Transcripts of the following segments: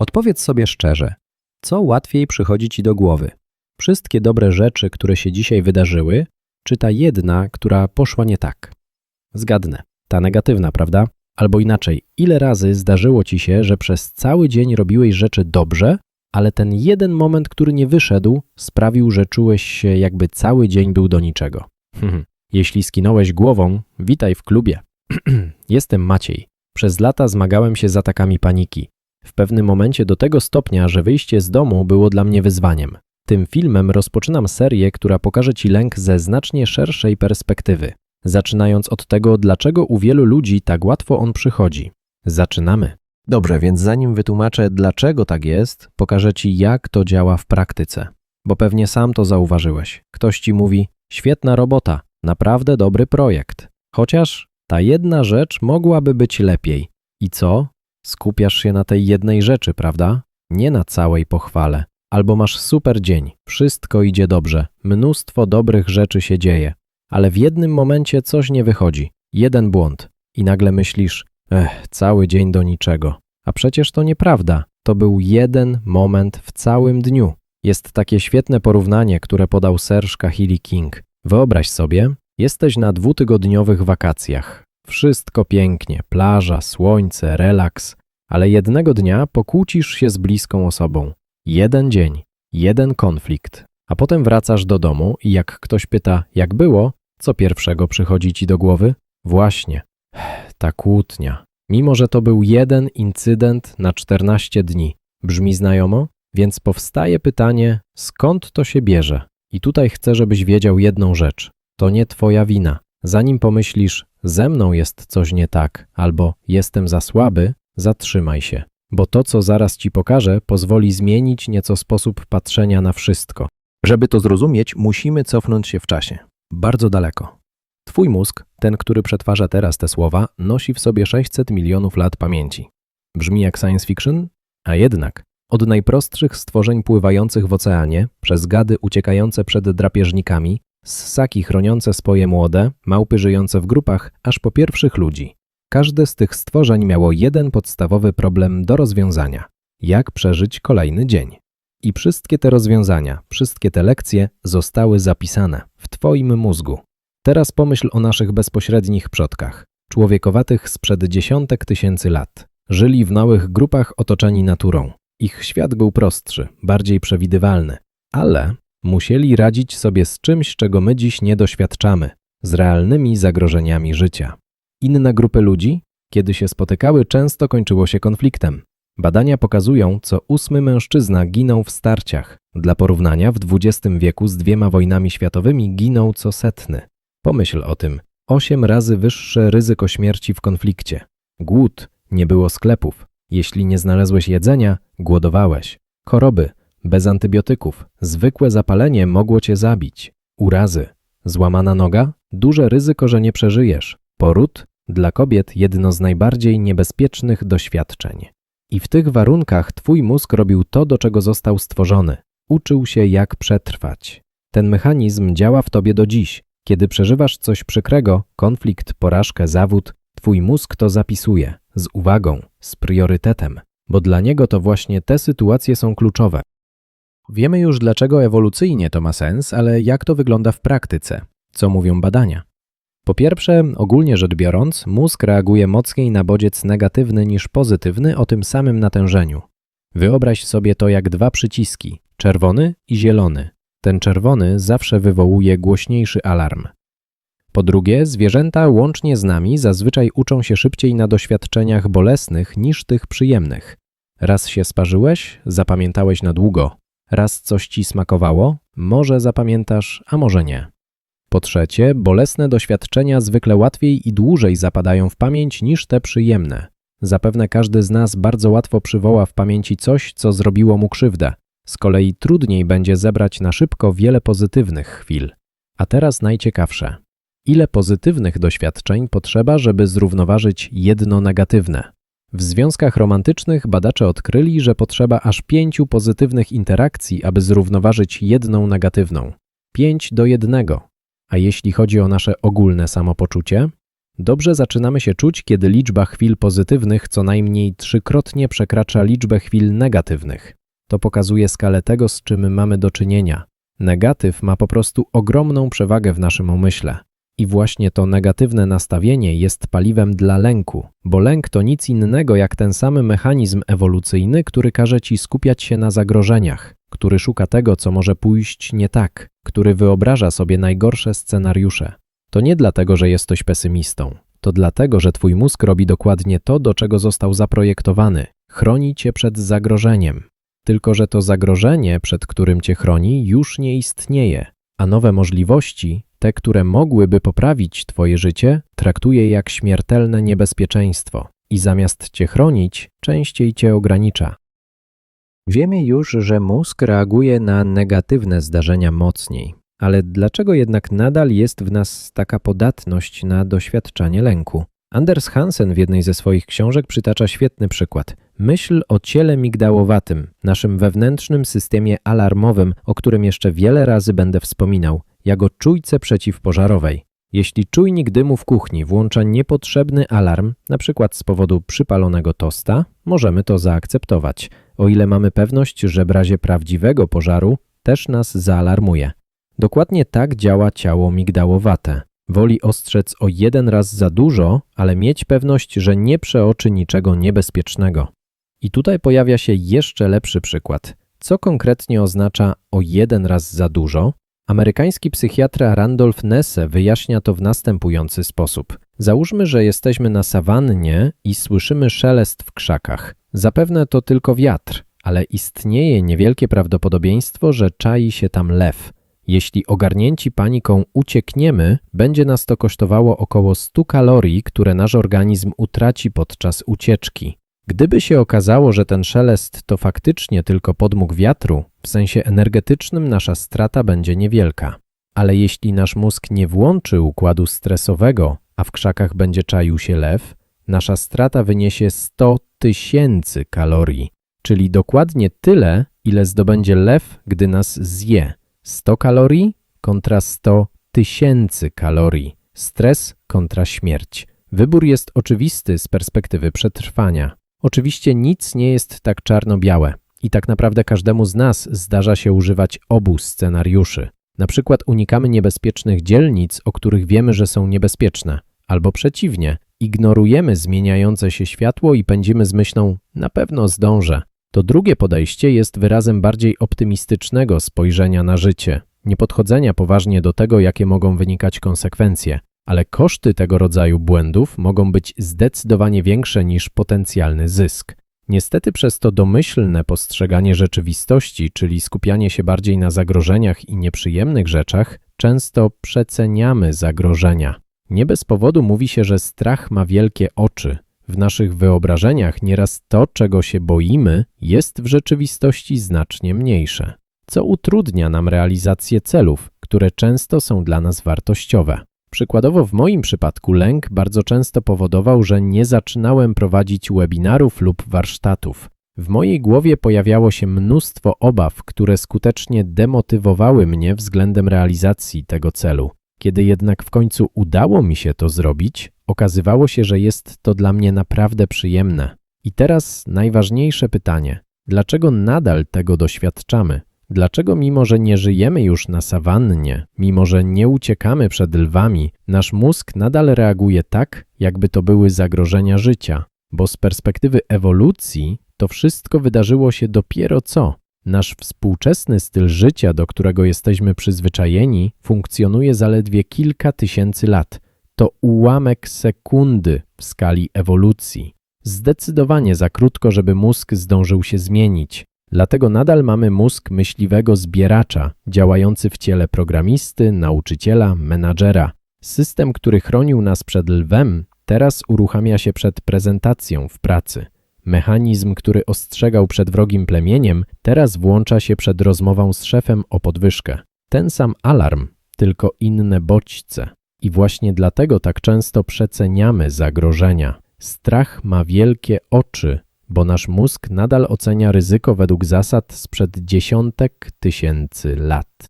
Odpowiedz sobie szczerze, co łatwiej przychodzi ci do głowy? Wszystkie dobre rzeczy, które się dzisiaj wydarzyły, czy ta jedna, która poszła nie tak? Zgadnę, ta negatywna, prawda? Albo inaczej, ile razy zdarzyło ci się, że przez cały dzień robiłeś rzeczy dobrze, ale ten jeden moment, który nie wyszedł, sprawił, że czułeś się, jakby cały dzień był do niczego. Jeśli skinąłeś głową, witaj w klubie. Jestem Maciej. Przez lata zmagałem się z atakami paniki. W pewnym momencie do tego stopnia, że wyjście z domu było dla mnie wyzwaniem. Tym filmem rozpoczynam serię, która pokaże Ci lęk ze znacznie szerszej perspektywy. Zaczynając od tego, dlaczego u wielu ludzi tak łatwo on przychodzi. Zaczynamy. Dobrze, więc zanim wytłumaczę, dlaczego tak jest, pokażę Ci, jak to działa w praktyce. Bo pewnie sam to zauważyłeś. Ktoś Ci mówi: Świetna robota, naprawdę dobry projekt. Chociaż ta jedna rzecz mogłaby być lepiej. I co? Skupiasz się na tej jednej rzeczy, prawda? Nie na całej pochwale. Albo masz super dzień, wszystko idzie dobrze, mnóstwo dobrych rzeczy się dzieje, ale w jednym momencie coś nie wychodzi, jeden błąd i nagle myślisz, ech, cały dzień do niczego. A przecież to nieprawda, to był jeden moment w całym dniu. Jest takie świetne porównanie, które podał Serge Kahili King. Wyobraź sobie, jesteś na dwutygodniowych wakacjach. Wszystko pięknie, plaża, słońce, relaks, ale jednego dnia pokłócisz się z bliską osobą. Jeden dzień, jeden konflikt, a potem wracasz do domu i jak ktoś pyta, jak było, co pierwszego przychodzi ci do głowy? Właśnie, ta kłótnia. Mimo, że to był jeden incydent na 14 dni. Brzmi znajomo? Więc powstaje pytanie, skąd to się bierze? I tutaj chcę, żebyś wiedział jedną rzecz. To nie twoja wina. Zanim pomyślisz, ze mną jest coś nie tak, albo jestem za słaby, zatrzymaj się bo to, co zaraz ci pokażę, pozwoli zmienić nieco sposób patrzenia na wszystko. Żeby to zrozumieć, musimy cofnąć się w czasie. Bardzo daleko. Twój mózg, ten, który przetwarza teraz te słowa, nosi w sobie 600 milionów lat pamięci. Brzmi jak science fiction? A jednak, od najprostszych stworzeń pływających w oceanie, przez gady uciekające przed drapieżnikami, ssaki chroniące swoje młode, małpy żyjące w grupach, aż po pierwszych ludzi. Każde z tych stworzeń miało jeden podstawowy problem do rozwiązania: jak przeżyć kolejny dzień. I wszystkie te rozwiązania, wszystkie te lekcje zostały zapisane w Twoim mózgu. Teraz pomyśl o naszych bezpośrednich przodkach, człowiekowatych sprzed dziesiątek tysięcy lat. Żyli w małych grupach otoczeni naturą. Ich świat był prostszy, bardziej przewidywalny, ale musieli radzić sobie z czymś, czego my dziś nie doświadczamy z realnymi zagrożeniami życia. Inne grupy ludzi, kiedy się spotykały, często kończyło się konfliktem. Badania pokazują, co ósmy mężczyzna ginął w starciach. Dla porównania, w XX wieku z dwiema wojnami światowymi ginął co setny. Pomyśl o tym. Osiem razy wyższe ryzyko śmierci w konflikcie. Głód, nie było sklepów. Jeśli nie znalazłeś jedzenia, głodowałeś. Choroby, bez antybiotyków, zwykłe zapalenie mogło cię zabić. Urazy, złamana noga, duże ryzyko, że nie przeżyjesz. Poród dla kobiet jedno z najbardziej niebezpiecznych doświadczeń. I w tych warunkach twój mózg robił to, do czego został stworzony. Uczył się, jak przetrwać. Ten mechanizm działa w tobie do dziś. Kiedy przeżywasz coś przykrego, konflikt, porażkę, zawód, twój mózg to zapisuje z uwagą, z priorytetem, bo dla niego to właśnie te sytuacje są kluczowe. Wiemy już, dlaczego ewolucyjnie to ma sens, ale jak to wygląda w praktyce? Co mówią badania? Po pierwsze, ogólnie rzecz biorąc, mózg reaguje mocniej na bodziec negatywny niż pozytywny o tym samym natężeniu. Wyobraź sobie to jak dwa przyciski, czerwony i zielony. Ten czerwony zawsze wywołuje głośniejszy alarm. Po drugie, zwierzęta łącznie z nami zazwyczaj uczą się szybciej na doświadczeniach bolesnych niż tych przyjemnych. Raz się sparzyłeś, zapamiętałeś na długo. Raz coś ci smakowało, może zapamiętasz, a może nie. Po trzecie, bolesne doświadczenia zwykle łatwiej i dłużej zapadają w pamięć niż te przyjemne. Zapewne każdy z nas bardzo łatwo przywoła w pamięci coś, co zrobiło mu krzywdę. Z kolei trudniej będzie zebrać na szybko wiele pozytywnych chwil. A teraz najciekawsze. Ile pozytywnych doświadczeń potrzeba, żeby zrównoważyć jedno negatywne? W związkach romantycznych badacze odkryli, że potrzeba aż pięciu pozytywnych interakcji, aby zrównoważyć jedną negatywną. Pięć do jednego. A jeśli chodzi o nasze ogólne samopoczucie, Dobrze zaczynamy się czuć, kiedy liczba chwil pozytywnych co najmniej trzykrotnie przekracza liczbę chwil negatywnych. To pokazuje skalę tego, z czym mamy do czynienia. Negatyw ma po prostu ogromną przewagę w naszym umyśle. I właśnie to negatywne nastawienie jest paliwem dla lęku, bo lęk to nic innego jak ten sam mechanizm ewolucyjny, który każe ci skupiać się na zagrożeniach, który szuka tego, co może pójść nie tak, który wyobraża sobie najgorsze scenariusze. To nie dlatego, że jesteś pesymistą. To dlatego, że twój mózg robi dokładnie to, do czego został zaprojektowany. Chroni cię przed zagrożeniem. Tylko, że to zagrożenie, przed którym cię chroni, już nie istnieje, a nowe możliwości, te, które mogłyby poprawić twoje życie, traktuje jak śmiertelne niebezpieczeństwo i zamiast cię chronić, częściej cię ogranicza. Wiemy już, że mózg reaguje na negatywne zdarzenia mocniej, ale dlaczego jednak nadal jest w nas taka podatność na doświadczanie lęku? Anders Hansen w jednej ze swoich książek przytacza świetny przykład. Myśl o ciele migdałowatym, naszym wewnętrznym systemie alarmowym, o którym jeszcze wiele razy będę wspominał, jak o czujce przeciwpożarowej. Jeśli czujnik dymu w kuchni włącza niepotrzebny alarm, np. z powodu przypalonego tosta, możemy to zaakceptować, o ile mamy pewność, że w razie prawdziwego pożaru też nas zaalarmuje. Dokładnie tak działa ciało migdałowate. Woli ostrzec o jeden raz za dużo, ale mieć pewność, że nie przeoczy niczego niebezpiecznego. I tutaj pojawia się jeszcze lepszy przykład. Co konkretnie oznacza o jeden raz za dużo? Amerykański psychiatra Randolph Nesse wyjaśnia to w następujący sposób. Załóżmy, że jesteśmy na sawannie i słyszymy szelest w krzakach. Zapewne to tylko wiatr, ale istnieje niewielkie prawdopodobieństwo, że czai się tam lew. Jeśli ogarnięci paniką uciekniemy, będzie nas to kosztowało około 100 kalorii, które nasz organizm utraci podczas ucieczki. Gdyby się okazało, że ten szelest to faktycznie tylko podmuch wiatru, w sensie energetycznym nasza strata będzie niewielka. Ale jeśli nasz mózg nie włączy układu stresowego, a w krzakach będzie czaił się lew, nasza strata wyniesie 100 tysięcy kalorii, czyli dokładnie tyle, ile zdobędzie lew, gdy nas zje. 100 kalorii kontra 100 tysięcy kalorii. Stres kontra śmierć. Wybór jest oczywisty z perspektywy przetrwania. Oczywiście nic nie jest tak czarno-białe i tak naprawdę każdemu z nas zdarza się używać obu scenariuszy. Na przykład unikamy niebezpiecznych dzielnic, o których wiemy, że są niebezpieczne, albo przeciwnie, ignorujemy zmieniające się światło i pędzimy z myślą na pewno zdążę. To drugie podejście jest wyrazem bardziej optymistycznego spojrzenia na życie, niepodchodzenia poważnie do tego, jakie mogą wynikać konsekwencje ale koszty tego rodzaju błędów mogą być zdecydowanie większe niż potencjalny zysk. Niestety przez to domyślne postrzeganie rzeczywistości, czyli skupianie się bardziej na zagrożeniach i nieprzyjemnych rzeczach, często przeceniamy zagrożenia. Nie bez powodu mówi się, że strach ma wielkie oczy. W naszych wyobrażeniach nieraz to, czego się boimy, jest w rzeczywistości znacznie mniejsze, co utrudnia nam realizację celów, które często są dla nas wartościowe. Przykładowo w moim przypadku lęk bardzo często powodował, że nie zaczynałem prowadzić webinarów lub warsztatów. W mojej głowie pojawiało się mnóstwo obaw, które skutecznie demotywowały mnie względem realizacji tego celu. Kiedy jednak w końcu udało mi się to zrobić, okazywało się, że jest to dla mnie naprawdę przyjemne. I teraz najważniejsze pytanie: dlaczego nadal tego doświadczamy? Dlaczego mimo, że nie żyjemy już na sawannie, mimo, że nie uciekamy przed lwami, nasz mózg nadal reaguje tak, jakby to były zagrożenia życia? Bo z perspektywy ewolucji to wszystko wydarzyło się dopiero co. Nasz współczesny styl życia, do którego jesteśmy przyzwyczajeni, funkcjonuje zaledwie kilka tysięcy lat. To ułamek sekundy w skali ewolucji. Zdecydowanie za krótko, żeby mózg zdążył się zmienić. Dlatego nadal mamy mózg myśliwego zbieracza, działający w ciele programisty, nauczyciela, menadżera. System, który chronił nas przed lwem, teraz uruchamia się przed prezentacją w pracy. Mechanizm, który ostrzegał przed wrogim plemieniem, teraz włącza się przed rozmową z szefem o podwyżkę. Ten sam alarm, tylko inne bodźce. I właśnie dlatego tak często przeceniamy zagrożenia. Strach ma wielkie oczy, bo nasz mózg nadal ocenia ryzyko według zasad sprzed dziesiątek tysięcy lat.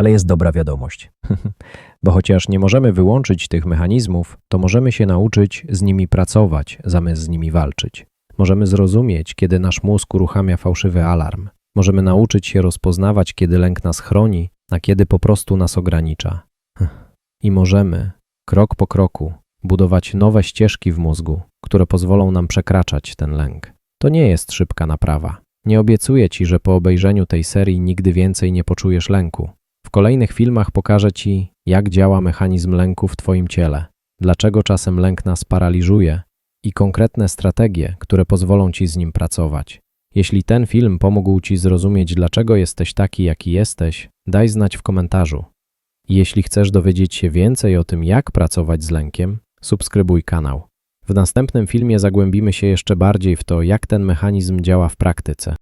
Ale jest dobra wiadomość. Bo chociaż nie możemy wyłączyć tych mechanizmów, to możemy się nauczyć z nimi pracować, zamiast z nimi walczyć. Możemy zrozumieć, kiedy nasz mózg uruchamia fałszywy alarm. Możemy nauczyć się rozpoznawać, kiedy lęk nas chroni, a kiedy po prostu nas ogranicza. I możemy, krok po kroku, budować nowe ścieżki w mózgu, które pozwolą nam przekraczać ten lęk. To nie jest szybka naprawa. Nie obiecuję ci, że po obejrzeniu tej serii nigdy więcej nie poczujesz lęku. W kolejnych filmach pokażę ci, jak działa mechanizm lęku w twoim ciele, dlaczego czasem lęk nas paraliżuje i konkretne strategie, które pozwolą ci z nim pracować. Jeśli ten film pomógł ci zrozumieć, dlaczego jesteś taki, jaki jesteś, daj znać w komentarzu. Jeśli chcesz dowiedzieć się więcej o tym, jak pracować z lękiem, subskrybuj kanał. W następnym filmie zagłębimy się jeszcze bardziej w to, jak ten mechanizm działa w praktyce.